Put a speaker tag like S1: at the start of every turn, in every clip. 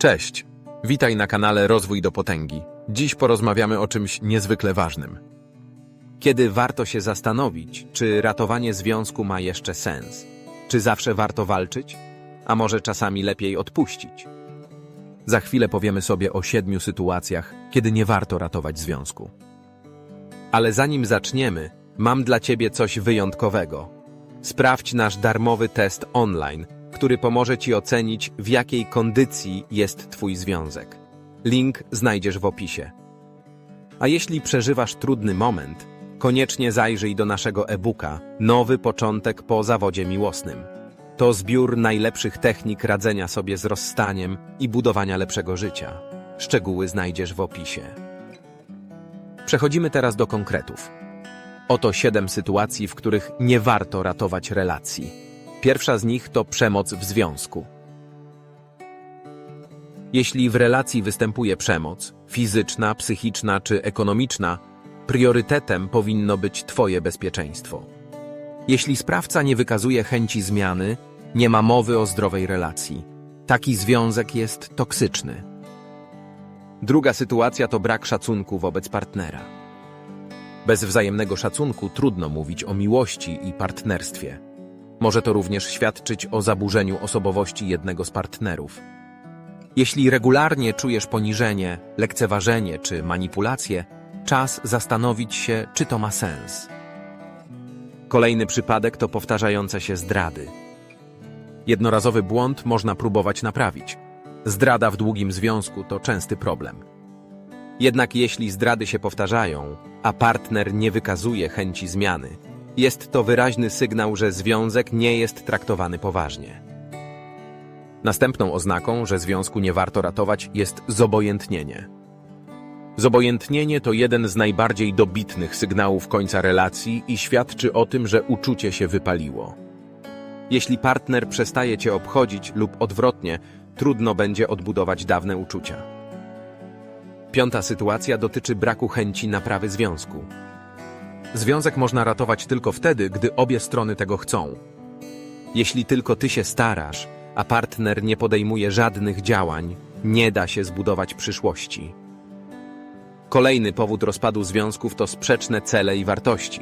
S1: Cześć, witaj na kanale Rozwój do Potęgi. Dziś porozmawiamy o czymś niezwykle ważnym. Kiedy warto się zastanowić, czy ratowanie związku ma jeszcze sens? Czy zawsze warto walczyć? A może czasami lepiej odpuścić? Za chwilę powiemy sobie o siedmiu sytuacjach, kiedy nie warto ratować związku. Ale zanim zaczniemy, mam dla Ciebie coś wyjątkowego. Sprawdź nasz darmowy test online, który pomoże Ci ocenić, w jakiej kondycji jest Twój związek. Link znajdziesz w opisie. A jeśli przeżywasz trudny moment, koniecznie zajrzyj do naszego e-booka Nowy początek po zawodzie miłosnym. To zbiór najlepszych technik radzenia sobie z rozstaniem i budowania lepszego życia. Szczegóły znajdziesz w opisie. Przechodzimy teraz do konkretów. Oto siedem sytuacji, w których nie warto ratować relacji. Pierwsza z nich to przemoc w związku. Jeśli w relacji występuje przemoc, fizyczna, psychiczna czy ekonomiczna, priorytetem powinno być Twoje bezpieczeństwo. Jeśli sprawca nie wykazuje chęci zmiany, nie ma mowy o zdrowej relacji. Taki związek jest toksyczny. Druga sytuacja to brak szacunku wobec partnera. Bez wzajemnego szacunku trudno mówić o miłości i partnerstwie. Może to również świadczyć o zaburzeniu osobowości jednego z partnerów. Jeśli regularnie czujesz poniżenie, lekceważenie czy manipulację, czas zastanowić się, czy to ma sens. Kolejny przypadek to powtarzające się zdrady. Jednorazowy błąd można próbować naprawić. Zdrada w długim związku to częsty problem. Jednak jeśli zdrady się powtarzają, a partner nie wykazuje chęci zmiany, jest to wyraźny sygnał, że związek nie jest traktowany poważnie. Następną oznaką, że związku nie warto ratować, jest zobojętnienie. Zobojętnienie to jeden z najbardziej dobitnych sygnałów końca relacji i świadczy o tym, że uczucie się wypaliło. Jeśli partner przestaje cię obchodzić lub odwrotnie, trudno będzie odbudować dawne uczucia. Piąta sytuacja dotyczy braku chęci naprawy związku. Związek można ratować tylko wtedy, gdy obie strony tego chcą. Jeśli tylko ty się starasz, a partner nie podejmuje żadnych działań, nie da się zbudować przyszłości. Kolejny powód rozpadu związków to sprzeczne cele i wartości.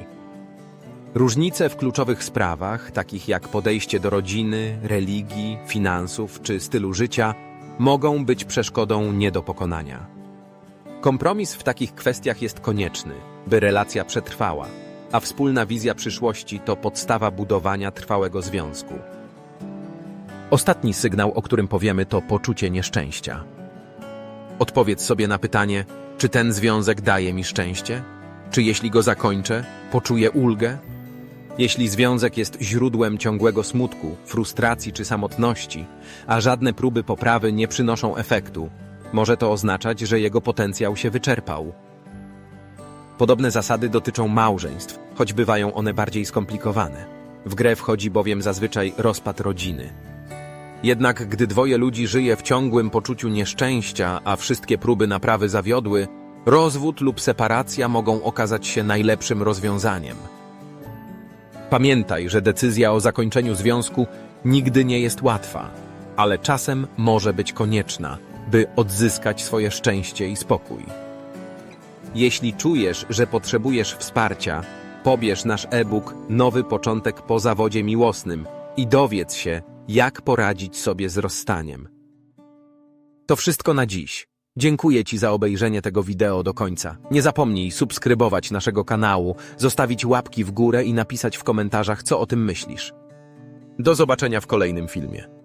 S1: Różnice w kluczowych sprawach, takich jak podejście do rodziny, religii, finansów czy stylu życia, mogą być przeszkodą nie do pokonania. Kompromis w takich kwestiach jest konieczny, by relacja przetrwała, a wspólna wizja przyszłości to podstawa budowania trwałego związku. Ostatni sygnał, o którym powiemy, to poczucie nieszczęścia. Odpowiedz sobie na pytanie, czy ten związek daje mi szczęście? Czy jeśli go zakończę, poczuję ulgę? Jeśli związek jest źródłem ciągłego smutku, frustracji czy samotności, a żadne próby poprawy nie przynoszą efektu, może to oznaczać, że jego potencjał się wyczerpał. Podobne zasady dotyczą małżeństw, choć bywają one bardziej skomplikowane. W grę wchodzi bowiem zazwyczaj rozpad rodziny. Jednak gdy dwoje ludzi żyje w ciągłym poczuciu nieszczęścia, a wszystkie próby naprawy zawiodły, rozwód lub separacja mogą okazać się najlepszym rozwiązaniem. Pamiętaj, że decyzja o zakończeniu związku nigdy nie jest łatwa, ale czasem może być konieczna, by odzyskać swoje szczęście i spokój. Jeśli czujesz, że potrzebujesz wsparcia, pobierz nasz e-book Nowy początek po zawodzie miłosnym i dowiedz się, jak poradzić sobie z rozstaniem. To wszystko na dziś. Dziękuję Ci za obejrzenie tego wideo do końca. Nie zapomnij subskrybować naszego kanału, zostawić łapki w górę i napisać w komentarzach, co o tym myślisz. Do zobaczenia w kolejnym filmie.